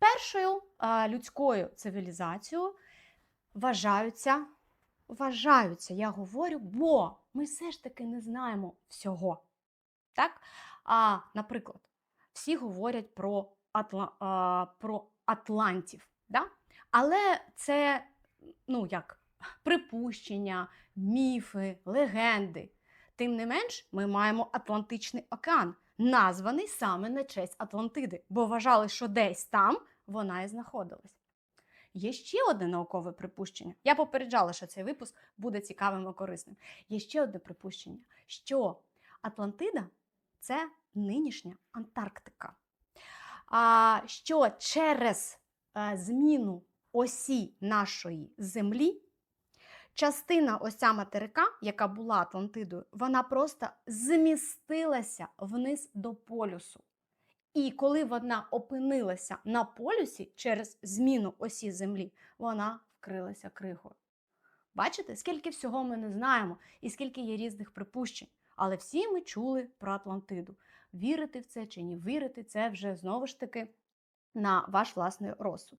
Першою людською цивілізацією вважаються, вважаються, я говорю, бо ми все ж таки не знаємо всього. Так? А, наприклад, всі говорять про, Атла, а, про Атлантів. Да? Але це ну, як, припущення, міфи, легенди. Тим не менш, ми маємо Атлантичний океан, названий саме на честь Атлантиди, бо вважали, що десь там вона і знаходилась. Є ще одне наукове припущення. Я попереджала, що цей випуск буде цікавим і корисним. Є ще одне припущення, що Атлантида це нинішня Антарктика. А що через е, зміну осі нашої Землі частина ось ця материка, яка була Атлантидою, вона просто змістилася вниз до полюсу. І коли вона опинилася на полюсі через зміну осі Землі, вона вкрилася кригою. Бачите, скільки всього ми не знаємо і скільки є різних припущень. Але всі ми чули про Атлантиду. Вірити в це чи не вірити, це вже знову ж таки на ваш власний розсуд.